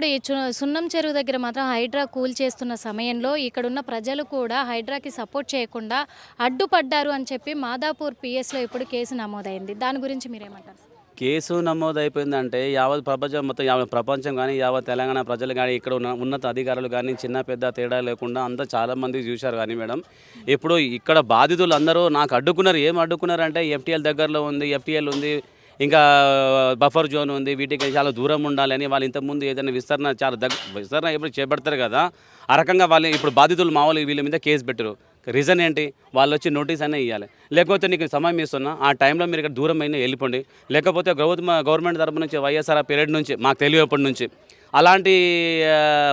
ఇప్పుడు ఈ సున్నం చెరువు దగ్గర మాత్రం హైడ్రా కూల్ చేస్తున్న సమయంలో ఇక్కడున్న ప్రజలు కూడా హైడ్రాకి సపోర్ట్ చేయకుండా అడ్డుపడ్డారు అని చెప్పి మాదాపూర్ పిఎస్లో ఇప్పుడు కేసు నమోదైంది. దాని గురించి మీరేమంటారు? కేసు నమోదైపోయింది అంటే యావత్ ప్రపంచం మొత్తం యావత్ ప్రపంచం కానీ యావత్ తెలంగాణ ప్రజలు కానీ ఇక్కడ ఉన్న ఉన్నత అధికారులు కానీ చిన్న పెద్ద తేడా లేకుండా అంతా చాలామంది చూశారు కానీ మేడం. ఇప్పుడు ఇక్కడ బాధితులు అందరూ నాకు అడ్డుకున్నారు. ఏం అడ్డుకున్నారు అంటే ఎఫ్టీఎల్ దగ్గరలో ఉంది ఎఫ్టీఎల్ ఉంది ఇంకా బఫర్ జోన్ ఉంది వీటికి చాలా దూరం ఉండాలని వాళ్ళు ఇంతకుముందు ఏదైనా విస్తరణ చాలా దగ్గర విస్తరణ ఎప్పుడు చేపడతారు కదా? ఆ రకంగా వాళ్ళు ఇప్పుడు బాధితులు మామూలు వీళ్ళ మీద కేసు పెట్టరు రీజన్ ఏంటి? వాళ్ళు వచ్చి నోటీస్ అనే ఇవ్వాలి లేకపోతే నీకు సమయం ఇస్తున్నా ఆ టైంలో మీరు ఇక్కడ దూరం అయినా వెళ్ళిపోండి. లేకపోతే గౌతమ గవర్నమెంట్ తరపు నుంచి వైఎస్ఆర్ పీరియడ్ నుంచి మాకు తెలియప్పటి నుంచి అలాంటి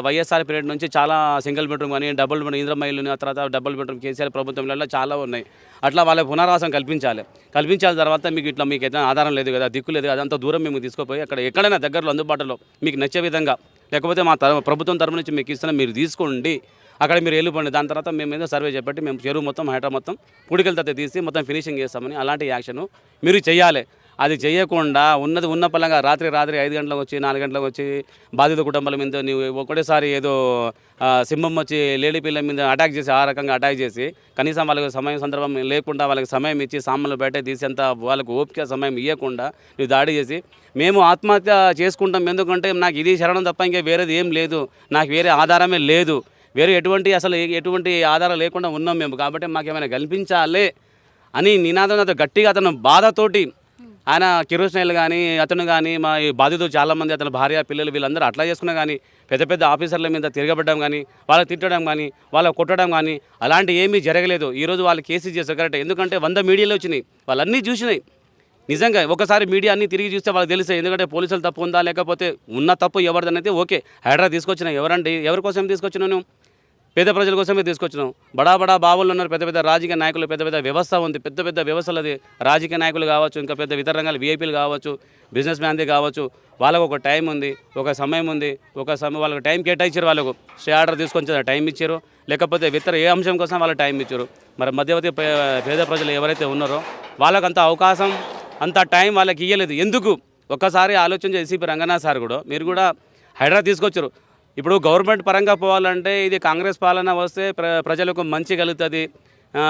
వైఎస్ఆర్ పీరియడ్ నుంచి చాలా సింగిల్ బెడ్రూమ్ కానీ డబుల్ బెడ్రూమ్ ఇంద్రమైలు ఆ తర్వాత డబుల్ బెడ్రూమ్ కేసీఆర్ ప్రభుత్వంలో చాలా ఉన్నాయి. అట్లా వాళ్ళ పునరావాసం కల్పించాలి. కల్పించాల తర్వాత మీకు ఇట్లా మీకు ఏదైనా ఆధారం లేదు కదా దిక్కు లేదు కదా అంత దూరం మేము తీసుకుపోయి అక్కడ ఎక్కడైనా దగ్గరలో అందుబాటులో మీకు నచ్చే విధంగా లేకపోతే మా తర ప్రభుత్వం తరపు నుంచి మీకు ఇస్తున్న మీరు తీసుకోండి. అక్కడ మీరు వెళ్ళిపోండి. దాని తర్వాత మేము ఏదో సర్వే చేపట్టి మేము చెరువు మొత్తం హైడ్రా మొత్తం పుడికల తర్వాత తీసి మొత్తం ఫినిషింగ్ చేస్తామని అలాంటి యాక్షన్ మీరు చేయాలి. అది చేయకుండా ఉన్నది ఉన్న పలంగా రాత్రి రాత్రి ఐదు గంటలకు వచ్చి నాలుగు గంటలకు వచ్చి బాధిత కుటుంబాల మీద నీవు ఒకటేసారి ఏదో సింహం వచ్చి లేడీ పిల్లల మీద అటాక్ చేసి ఆ రకంగా అటాక్ చేసి కనీసం వాళ్ళకి సమయం సందర్భం లేకుండా వాళ్ళకి సమయం ఇచ్చి సామాన్లు బయట తీసేంత వాళ్ళకు ఓపిక సమయం ఇవ్వకుండా నువ్వు దాడి చేసి మేము ఆత్మహత్య చేసుకుంటాం. ఎందుకంటే నాకు ఇది శరణం తప్ప ఇంకా వేరేది ఏం లేదు. నాకు వేరే ఆధారమే లేదు. వేరే ఎటువంటి అసలు ఎటువంటి ఆధారం లేకుండా ఉన్నాం మేము. కాబట్టి మాకు ఏమైనా కల్పించాలి అని నినాదం అతను గట్టిగా అతను బాధతోటి ఆయన కిరోస్నైల్ కానీ అతను కానీ మా ఈ బాధితులు చాలామంది అతని భార్య పిల్లలు వీళ్ళందరూ అట్లా చేసుకున్నా కానీ పెద్ద పెద్ద ఆఫీసర్ల మీద తిరగబడడం కానీ వాళ్ళ తిట్టడం కానీ వాళ్ళకి కొట్టడం కానీ అలాంటి ఏమీ జరగలేదు. ఈరోజు వాళ్ళు కేసు చేస్తారు కరెక్ట్. ఎందుకంటే వంద మీడియాలు వచ్చినాయి. వాళ్ళన్నీ చూసినాయి. నిజంగా ఒకసారి మీడియా అన్ని తిరిగి చూస్తే వాళ్ళకి తెలుస్తాయి. ఎందుకంటే పోలీసులు తప్పు ఉందా లేకపోతే ఉన్న తప్పు ఎవరిదనైతే ఓకే. హైడ్రా తీసుకొచ్చిన ఎవరండి? ఎవరి కోసం తీసుకొచ్చినాను? పేద ప్రజల కోసమే తీసుకొచ్చినాం. బడా బడా బావులు ఉన్నారు పెద్ద పెద్ద రాజకీయ నాయకులు పెద్ద పెద్ద వ్యవస్థ ఉంది. పెద్ద పెద్ద వ్యవస్థలు అది. రాజకీయ నాయకులు కావచ్చు ఇంకా పెద్ద ఇతర రంగాలు వీఐపీలు కావచ్చు బిజినెస్ మ్యాన్ది కావచ్చు. వాళ్ళకు ఒక టైం ఉంది ఒక సమయం ఉంది ఒక సమయం వాళ్ళకి టైం కేటాయించారు వాళ్ళకు. స్టే ఆర్డర్ తీసుకొని టైం ఇచ్చారు. లేకపోతే ఇతర ఏ అంశం కోసం వాళ్ళకి టైం ఇచ్చారు. మరి మధ్యవర్తి పే- పేద ప్రజలు ఎవరైతే ఉన్నారో వాళ్ళకు అంత అవకాశం అంత టైం వాళ్ళకి ఇవ్వలేదు ఎందుకు? ఒక్కసారి ఆలోచన చేసి రంగనాథ్ సార్ కూడా మీరు కూడా హైడ్రా తీసుకొచ్చారు. ఇప్పుడు గవర్నమెంట్ పరంగా పోవాలంటే ఇది కాంగ్రెస్ పాలన వస్తే ప్ర ప్రజలకు మంచి కలుగుతుంది.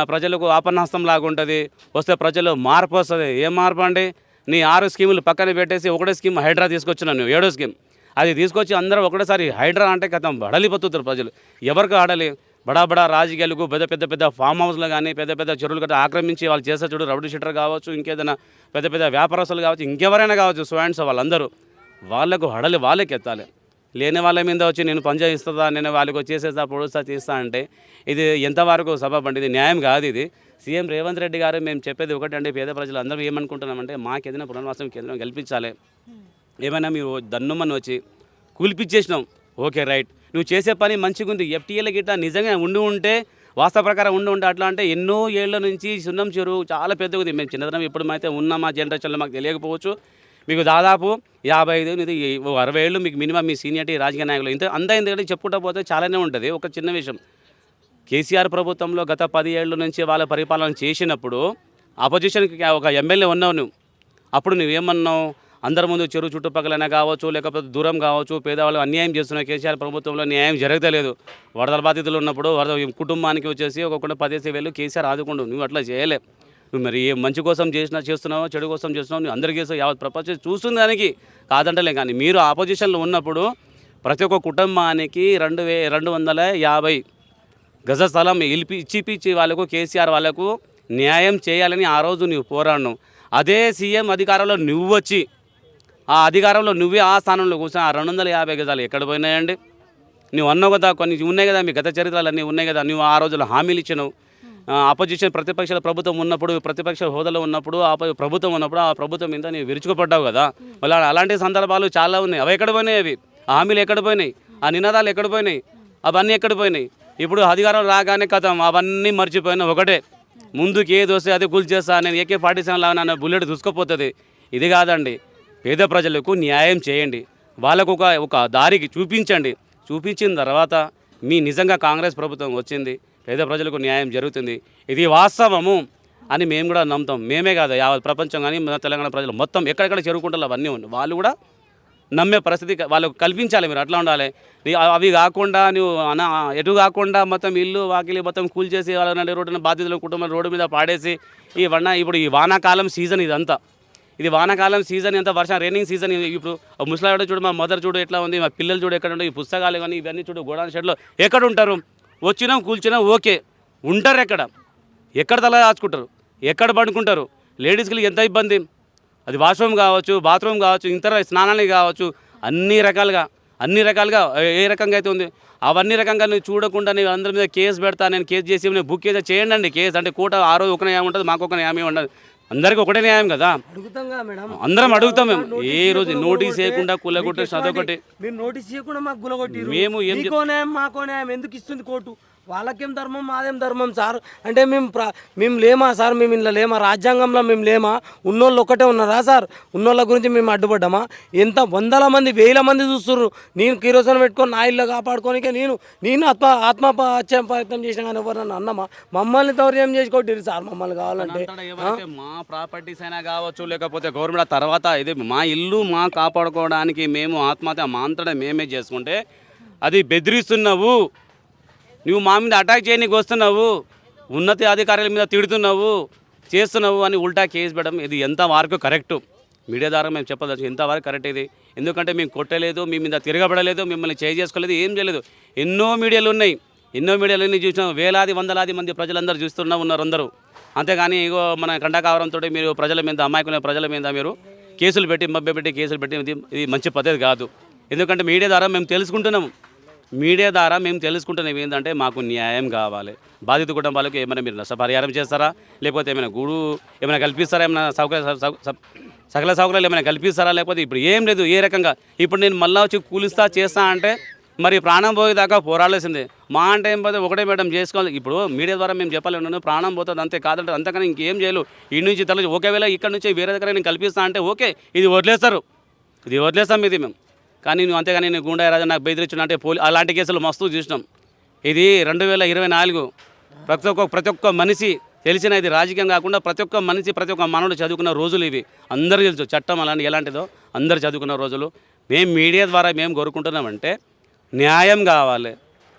ప్రజలకు ఆపన్నహస్తం లాగా ఉంటుంది వస్తే ప్రజలు మార్పు వస్తుంది. ఏం మార్పు అండి? నీ ఆరు స్కీములు పక్కన పెట్టేసి ఒకటే స్కీమ్ హైడ్రా తీసుకొచ్చినాను నువ్వు ఏడో స్కీమ్. అది తీసుకొచ్చి అందరూ ఒకటేసారి హైడ్రా అంటే కథం బడలిపోతున్నారు ప్రజలు. ఎవరికి ఆడాలి? బడా బడా రాజకీయాలకు పెద్ద పెద్ద పెద్ద ఫామ్ హౌస్లు కానీ పెద్ద పెద్ద చెరువులు గట్రా ఆక్రమించి వాళ్ళు చేసే చూడు రౌడీ షీటర్ కావచ్చు ఇంకేదైనా పెద్ద పెద్ద వ్యాపారస్తులు కావచ్చు ఇంకెవరైనా కావచ్చు స్టూడెంట్స్ వాళ్ళందరూ. వాళ్ళకు హడలి వాళ్ళకి ఎత్తాలి. లేని వాళ్ళ మీద వచ్చి నేను పని చేయిస్తుందా నేను వాళ్ళకి వచ్చేసేస్తా పొడుస్తా తీస్తా అంటే ఇది ఎంతవరకు సభపండి ఇది న్యాయం కాదు ఇది. సీఎం రేవంత్ రెడ్డి గారు మేము చెప్పేది ఒకటండి పేద ప్రజలు అందరూ ఏమనుకుంటున్నామంటే మాకు ఏదైనా పునర్వాసం కేంద్రం కల్పించాలి. ఏమైనా మీరు దన్నుమని వచ్చి కూల్పిచ్చేసినాం. Okay right. నువ్వు చేసే పని మంచిగా ఉంది. ఎఫ్టీఏల గిట్ట నిజంగా ఉండి ఉంటే వాస్తవ ప్రకారం ఉండి ఉంటే అట్లా అంటే ఎన్నో ఏళ్ళ నుంచి సున్నం చెరువు చాలా పెద్దగా ఉంది మేము చిన్నతనం ఇప్పుడు అయితే ఉన్న మా జనరేషన్లో మాకు తెలియకపోవచ్చు. మీకు దాదాపు యాభై ఐదు ఇది అరవై ఏళ్ళు మీకు మినిమం మీ సీనియర్టీ రాజకీయ నాయకులు ఇంత అంత ఎందుకంటే చెప్పుకుంటా పోతే చాలానే ఉంటుంది. ఒక చిన్న విషయం. కేసీఆర్ ప్రభుత్వంలో గత పది ఏళ్ళ నుంచి వాళ్ళ పరిపాలన చేసినప్పుడు అపోజిషన్కి ఒక ఎమ్మెల్యే ఉన్నావు నువ్వు. అప్పుడు నువ్వేమన్నావు అందరి ముందు చెరువు చుట్టుపక్కలైనా కావచ్చు లేకపోతే దూరం కావచ్చు పేదవాళ్ళు అన్యాయం చేస్తున్నావు కేసీఆర్ ప్రభుత్వంలో న్యాయం జరగలేదు వరదల బాధితులు ఉన్నప్పుడు వరద కుటుంబానికి వచ్చేసి ఒక్కొక్కటి పదేసి వేలు కేసీఆర్ ఆదుకుండు. నువ్వు అట్లా చేయలే. నువ్వు మరి ఏ మంచి కోసం చేసినా చేస్తున్నావో చెడు కోసం చేస్తున్నావు నువ్వు అందరికీ చేస్తావు. యావత్ ప్రపంచం చూస్తుంది దానికి. కాదంటలే కానీ మీరు ఆపోజిషన్లో ఉన్నప్పుడు ప్రతి ఒక్క కుటుంబానికి రెండు వే రెండు వందల యాభై గజ స్థలం ఇల్పి ఇచ్చిపిచ్చి వాళ్ళకు కేసీఆర్ వాళ్ళకు న్యాయం చేయాలని ఆ రోజు నువ్వు పోరాడినావు. అదే సీఎం అధికారంలో నువ్వు వచ్చి ఆ అధికారంలో నువ్వే ఆ స్థానంలో కూర్చొని ఆ రెండు వందల యాభై గజాలు ఎక్కడ పోయినాయండి? నువ్వు అన్నావు కదా కొన్ని ఉన్నాయి కదా మీ గత చరిత్రలు అన్నీ ఉన్నాయి కదా నువ్వు ఆ రోజుల్లో హామీలు ఇచ్చినావు. అపోజిషన్ ప్రతిపక్షాల ప్రభుత్వం ఉన్నప్పుడు ప్రతిపక్ష హోదాలో ఉన్నప్పుడు ఆ ప్రభుత్వం ఉన్నప్పుడు ఆ ప్రభుత్వం మీద నీవు విరుచుకుపడ్డావు కదా. మళ్ళీ అలాంటి సందర్భాలు చాలా ఉన్నాయి. అవి ఎక్కడ పోయినాయి అవి? హామీలు ఎక్కడ పోయినాయి? ఆ నినాదాలు ఎక్కడ పోయినాయి? అవన్నీ ఎక్కడ పోయినాయి? ఇప్పుడు అధికారం రాగానే కథం అవన్నీ మర్చిపోయినా ఒకటే. ముందుకు ఏది వస్తే అది కూల్ చేస్తా నేను ఏకే ఫార్టీ సెవెన్ లాగా నన్ను బుల్లెట్ దూసుకుపోతుంది. ఇది కాదండి. పేద ప్రజలకు న్యాయం చేయండి. వాళ్ళకు ఒక ఒక దారికి చూపించండి. చూపించిన తర్వాత మీ నిజంగా కాంగ్రెస్ ప్రభుత్వం వచ్చింది. పేద ప్రజలకు న్యాయం జరుగుతుంది. ఇది వాస్తవము అని మేము కూడా నమ్ముతాం. మేమే కాదు యావత్ ప్రపంచం కానీ మన తెలంగాణ ప్రజలు మొత్తం ఎక్కడెక్కడ చేరుకుంటారు అవన్నీ ఉన్నాయి. వాళ్ళు కూడా నమ్మే పరిస్థితి వాళ్ళకు కల్పించాలి మీరు అట్లా ఉండాలి. నీ- అవి కాకుండా నువ్వు అన ఎటు కాకుండా మొత్తం ఇల్లు వాకిలి మొత్తం కూల్ చేసి వాళ్ళ రోడ్డున బాధ్యతలు కుటుంబం రోడ్డు మీద పాడేసి ఈ వన్న ఇప్పుడు ఈ వానాకాలం సీజన్ ఇదంతా. ఇది వానాకాలం సీజన్ ఎంత వర్షం రైనింగ్ సీజన్ ఇప్పుడు ముసలాడు చూడు మా మదర్ చూడు ఎట్లా ఉంది మా పిల్లలు చూడు ఎక్కడ ఉన్నాయి ఈ పుస్తకాలు కానీ ఇవన్నీ చూడు గోడాన్ షెడ్లో ఎక్కడ ఉంటారు? వచ్చినాం కూల్చినాం ఓకే. ఉంటారు ఎక్కడ? ఎక్కడ తల దాచుకుంటారు? ఎక్కడ పడుకుంటారు? లేడీస్కి ఎంత ఇబ్బంది? అది వాష్రూమ్ కావచ్చు బాత్రూమ్ కావచ్చు ఇతర స్నానానికి కావచ్చు అన్ని రకాలుగా అన్ని రకాలుగా ఏ- రకంగా అయితే ఉంది? అవన్నీ రకంగా నేను చూడకుండా నేను అందరి మీద కేసు పెడతా నేను కేసు చేసి నేను బుక్ చేసి చేయండి కేసు. అంటే కూట ఆ రోజు ఒక న్యాయం ఉంటుంది మాకు ఒక న్యాయం ఉండదు. అందరికీ ఒకటే న్యాయం కదా? అందరం అడుగుతాం మేము. ఏ రోజు నోటీస్ చేయకుండా కుల్లగొట్టి చదవకొట్టి మీరు నోటీస్ చేయకుండా మాకు గులగొట్టి మేము మీకో న్యాయం మాకో న్యాయం. ఎందుకు ఇస్తుంది కోర్టు? వాళ్ళకేం ధర్మం మాదేం ధర్మం సార్? అంటే మేము ప్ర మేము లేమా సార్? మేము ఇలా లేమా? రాజ్యాంగంలో మేము లేమా? ఉన్నోళ్ళు ఒక్కటే ఉన్నారా సార్? ఉన్నోళ్ళ గురించి మేము అడ్డుపడ్డామా? ఎంత వందల మంది వేల మంది చూస్తున్నారు నేను కిరోసన పెట్టుకొని నా ఇల్లు కాపాడుకోనికే నేను నేను ఆత్మ ఆత్మహత్య ప్రయత్నం చేసిన కానీ ఎవరు అన్నమా? మమ్మల్ని దౌర్యం చేసుకోవట్లేదు సార్ మమ్మల్ని కావాలంటే. మా ప్రాపర్టీస్ అయినా కావచ్చు లేకపోతే గవర్నమెంట్ తర్వాత ఇది మా ఇల్లు మా కాపాడుకోవడానికి మేము ఆత్మహత్య మా అంతటా మేమే చేసుకుంటే అది బెదిరిస్తున్నావు. నువ్వు మా మీద అటాక్ చేయడానికి వస్తున్నావు ఉన్నత అధికారుల మీద తిడుతున్నావు చేస్తున్నావు అని ఉల్టా కేసు పెట్టడం ఇది ఎంత వరకు కరెక్ట్? మీడియా ద్వారా మేము చెప్పదచ్చు ఎంతవరకు కరెక్ట్ ఇది? ఎందుకంటే మేము కొట్టలేదు మీ మీద తిరగబడలేదు మిమ్మల్ని చేయి చేసుకోలేదు ఏం చేయలేదు. ఎన్నో మీడియాలు ఉన్నాయి. ఎన్నో మీడియాలు చూసినాం వేలాది వందలాది మంది ప్రజలందరూ చూస్తున్నా ఉన్నారు అందరూ. అంతేగాని ఇగో మన కండకావరంతో మీరు ప్రజల మీద అమాయకుల ప్రజల మీద మీరు కేసులు పెట్టి మభ్య పెట్టి కేసులు పెట్టి ఇది మంచి పద్ధతి కాదు. ఎందుకంటే మీడియా ద్వారా మేము తెలుసుకుంటున్నాము. మీడియా ద్వారా మేము తెలుసుకుంటున్నాం ఏంటంటే మాకు న్యాయం కావాలి. బాధిత కుటుంబాలకు ఏమైనా మీరు నష్టపరిహారం చేస్తారా? లేకపోతే ఏమైనా గూడు ఏమైనా కల్పిస్తారా? ఏమైనా సౌకర్య స- సకల సౌకర్యాలు ఏమైనా కల్పిస్తారా? లేకపోతే ఇప్పుడు ఏం లేదు ఏ రకంగా? ఇప్పుడు నేను మళ్ళా వచ్చి కూలిస్తా చేస్తా అంటే మరి ప్రాణం పోయేదాకా పోరాడాల్సిందే మా అంటే ఏం పోతే ఒకటే మేడం చేసుకోవాలి. ఇప్పుడు మీడియా ద్వారా మేము చెప్పాలి ఉన్నాను ప్రాణం పోతుంది అంతే కాదంటే అంతకన్నా ఇంకేం చేయలేదు ఈ నుంచి తల ఒకవేళ ఇక్కడ నుంచి వేరే దగ్గర నేను కల్పిస్తా అంటే ఓకే ఇది వదిలేస్తారు. ఇది వదిలేస్తాం ఇది మేము. కానీ నువ్వు అంతేగాని నేను గుండా రాజా నాకు బెదిరించిన అంటే పోలీ అలాంటి కేసులు మస్తు చూసినాం. ఇది రెండు వేల ఇరవై నాలుగు ప్రతి ఒక్క ప్రతి ఒక్క మనిషి తెలిసిన ఇది రాజకీయం కాకుండా ప్రతి ఒక్క మనిషి ప్రతి ఒక్క మనవుడు చదువుకున్న రోజులు ఇవి. అందరూ తెలుసు చట్టం అలాంటి ఎలాంటిదో. అందరు చదువుకున్న రోజులు. మేము మీడియా ద్వారా మేము కోరుకుంటున్నామంటే న్యాయం కావాలి.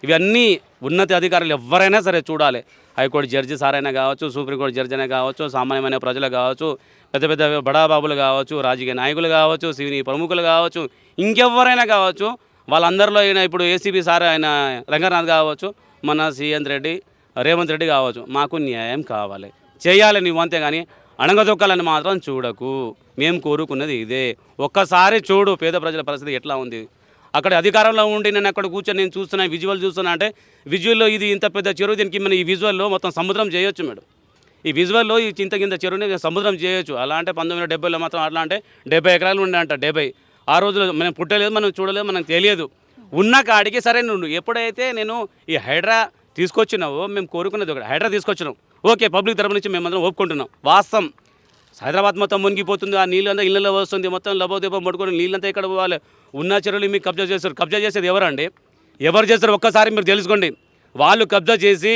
ఇవన్నీ ఉన్నత అధికారులు ఎవరైనా సరే చూడాలి. హైకోర్టు జడ్జి సారైనా కావచ్చు సుప్రీంకోర్టు జడ్జి అయినా కావచ్చు సామాన్యమైన ప్రజలు కావచ్చు పెద్ద పెద్ద బడాబాబులు కావచ్చు రాజకీయ నాయకులు కావచ్చు సినీ ప్రముఖులు కావచ్చు ఇంకెవరైనా కావచ్చు వాళ్ళందరిలో అయినా ఇప్పుడు ఏసీబీ సార్ ఆయన రంగనాథ్ కావచ్చు మన సీఎన్ రెడ్డి రేవంత్ రెడ్డి కావచ్చు మాకు న్యాయం కావాలి. చేయాలి నువ్వు కానీ అణగదొక్కాలని మాత్రం చూడకు. మేము కోరుకున్నది ఇదే. ఒక్కసారి చూడు పేద ప్రజల పరిస్థితి ఎట్లా ఉంది. అక్కడ అధికారంలో ఉండి నేను అక్కడ కూర్చొని నేను చూస్తున్నా విజువల్ చూస్తున్నా అంటే విజువల్లో ఇది ఇంత పెద్ద చెరువు దీనికి మన ఈ విజువల్లో మొత్తం సముద్రం చేయొచ్చు మేడం. ఈ విజువల్లో ఈ చింత కింద చెరువుని సముద్రం చేయొచ్చు. అలా అంటే పంతొమ్మిది వందల డెబ్బైలో మాత్రం అట్లా అంటే డెబ్బై ఎకరాలు ఉండే అంట డెబ్బై. ఆ రోజులో మనం పుట్టలేదు మనం చూడలేదు మనకు తెలియదు. ఉన్న కాడికి సరే నువ్వు ఎప్పుడైతే నేను ఈ హైడ్రా తీసుకొచ్చినావో మేము కోరుకున్నది ఒకటి హైడ్రా తీసుకొచ్చినాం. ఓకే పబ్లిక్ తరపు నుంచి మేమందరం ఒప్పుకుంటున్నాం. వాస్తవం. హైదరాబాద్ మొత్తం మునిగిపోతుంది ఆ నీళ్ళంతా ఇళ్ళలో వస్తుంది మొత్తం లబోదీపం పడుకొని నీళ్ళంతా ఇక్కడ పోవాలి? ఉన్న చెరువులు మీకు కబ్జా చేస్తారు కబ్జా చేసేది ఎవరండి? ఎవరు చేస్తారు ఒక్కసారి మీరు తెలుసుకోండి. వాళ్ళు కబ్జా చేసి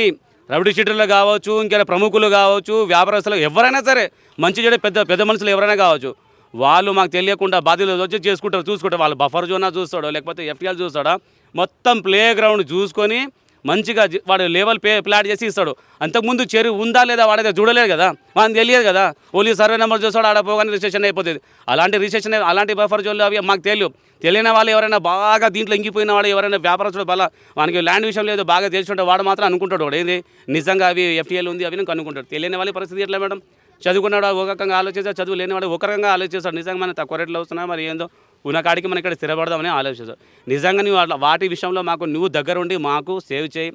రౌడీ షీటర్లు కావచ్చు ఇంకా ప్రముఖులు కావచ్చు వ్యాపారస్తులు ఎవరైనా సరే మంచి చెడు పెద్ద పెద్ద మనుషులు ఎవరైనా కావచ్చు వాళ్ళు మాకు తెలియకుండా బాధ్యతలు వచ్చి చేసుకుంటారు చూసుకుంటారు. వాళ్ళు బఫర్ జోనా చూస్తాడో లేకపోతే ఎఫ్టీఎల్ చూస్తాడా? మొత్తం ప్లే గ్రౌండ్ చూసుకొని మంచిగా వాడు లెవెల్ పే ప్లాట్ చేసి ఇస్తాడు. అంతకుముందు చెరువు ఉందా లేదా వాడైతే చూడలేదు కదా? మనకు తెలియదు కదా? ఓన్లీ సర్వే నెంబర్ చూస్తాడు ఆడ పోగానే రిజిస్ట్రేషన్ అయిపోతుంది. అలాంటి రిజిస్ట్రేషన్ అలాంటి బఫర్ జోన్లు అవి మాకు తెలియదు. తెలియని వాళ్ళు ఎవరైనా బాగా దీంట్లో ఇంగిపోయిన వాడు ఎవరైనా వ్యాపారస్తుడు బల వానికి ల్యాండ్ విషయం లేదు బాగా తెలిసి వాడు మాత్రం అనుకుంటాడు వాడు. ఏంది? నిజంగా అవి ఎఫ్టీఎల్ ఉంది అవి అనుకుంటాడు. తెలియని వాళ్ళ పరిస్థితి ఎట్లా మేడం? చదువుకున్నాడు ఒక రకంగా ఆలోచిస్తాడు చదువు లేనివాడు ఒక రకంగా ఆలోచిస్తాడు. నిజంగా మనం తక్కువ రేట్లో వస్తున్నా మరి ఏందో? ఉన్న కాడికి మనం ఇక్కడ స్థిరపడదామని ఆలోచిస్తాడు నిజంగా నువ్వు అట్లా వాటి విషయంలో మాకు నువ్వు దగ్గరుండి మాకు సేవ్ చేయి.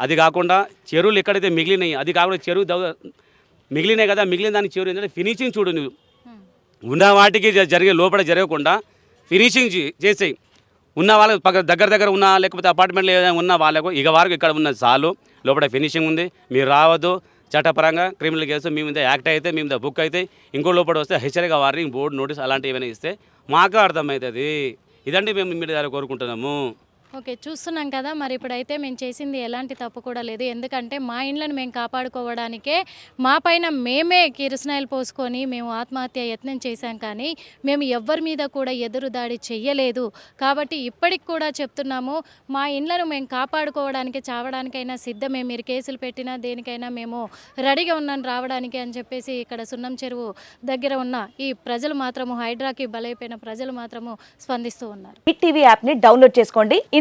అది కాకుండా చెరువులు ఎక్కడైతే మిగిలినాయి అది కాకుండా చెరువు మిగిలినాయి కదా మిగిలిన దాని చెరువు ఏంటంటే ఫినిషింగ్ చూడు నువ్వు. ఉన్న వాటికి జరిగే లోపల జరగకుండా ఫినిషింగ్ చేసేయి. ఉన్న వాళ్ళకి పక్క దగ్గర దగ్గర ఉన్న లేకపోతే అపార్ట్మెంట్లో ఏదైనా ఉన్న వాళ్ళకు ఇక వరకు ఇక్కడ ఉన్న చాలు. లోపల ఫినిషింగ్ ఉంది. మీరు రావద్దు. చట్టపరంగా క్రిమినల్ కేసు మీ మీద యాక్ట్ అయితే మీ మీద బుక్ అయితే ఇంకో లోపల వస్తే హెచ్చరిక వార్నింగ్ బోర్డు నోటీస్ అలాంటివి ఏమైనా ఇస్తే మాకు అర్థమవుతుంది. ఇదండి మేము మీ దగ్గర కోరుకుంటున్నాము. ఓకే చూస్తున్నాం కదా. మరి ఇప్పుడైతే మేము చేసింది ఎలాంటి తప్పు కూడా లేదు. ఎందుకంటే మా ఇండ్లను మేము కాపాడుకోవడానికే మా పైన మేమే కిరసనాయిలు పోసుకొని మేము ఆత్మహత్య యత్నం చేశాం కానీ మేము ఎవ్వరి మీద కూడా ఎదురు దాడి చెయ్యలేదు. కాబట్టి ఇప్పటికి కూడా చెప్తున్నాము మా ఇండ్లను మేము కాపాడుకోవడానికి చావడానికైనా సిద్ధమే. మీరు కేసులు పెట్టినా దేనికైనా మేము రెడీగా ఉన్నాను రావడానికి అని చెప్పేసి ఇక్కడ సున్నం చెరువు దగ్గర ఉన్న ఈ ప్రజలు మాత్రము హైడ్రాకి బలైపోయిన ప్రజలు మాత్రము స్పందిస్తూ ఉన్నారు. హిట్ టీవీ యాప్ని డౌన్లోడ్ చేసుకోండి.